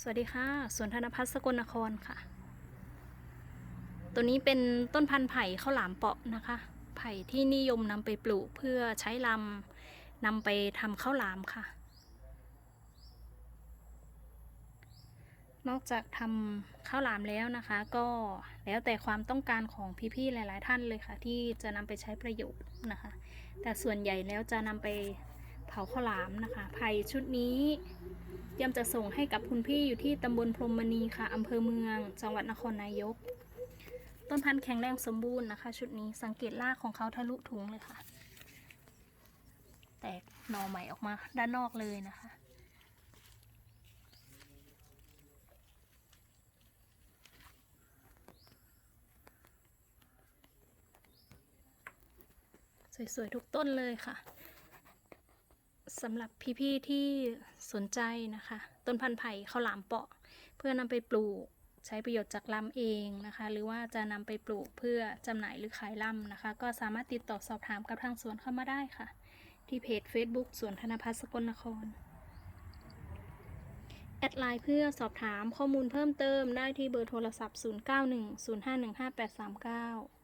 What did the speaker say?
สวัสดีค่ะสวนธนพัฒน์สกลนครค่ะ ตัวนี้เป็นต้นพันธุ์ไผ่ข้าวหลามเปาะนะคะ ไผ่ที่นิยมนำไปปลูกเพื่อใช้ลำนำไปทำข้าวหลามค่ะ นอกจากทำข้าวหลามแล้วนะคะ ก็แล้วแต่ความต้องการของพี่ๆหลาย ๆ ท่านเลยค่ะ ที่จะนำไปใช้ประโยชน์นะคะ แต่ส่วนใหญ่แล้วจะนำไปเผาข้าวหลามนะคะ ไผ่ชุดนี้ เตรียมจะส่งให้กับคุณพี่อยู่ที่ตำบลพรมมณีค่ะอำเภอเมือง จังหวัดนครนายก ต้นพันธุ์แข็งแรงสมบูรณ์นะคะ ชุดนี้สังเกตรากของเขาทะลุถุงเลยค่ะ แตกหน่อใหม่ออกมาด้านนอกเลยนะคะสวยๆทุกต้นเลยค่ะ สำหรับพี่ๆที่สนใจนะคะ ต้นพันธุ์ไผ่ข้าวหลามเปาะ เพื่อนำไปปลูกใช้ประโยชน์จากลำเองนะคะ หรือว่าจะนำไปปลูกเพื่อจำหน่ายหรือขายลำนะคะ ก็สามารถติดต่อสอบถามกับทางสวนเข้ามาได้ค่ะ ที่เพจ Facebook สวนธนพัฒน์สกลนคร แอดไลน์เพื่อสอบถามข้อมูลเพิ่มเติมได้ที่เบอร์โทรศัพท์ 0910515839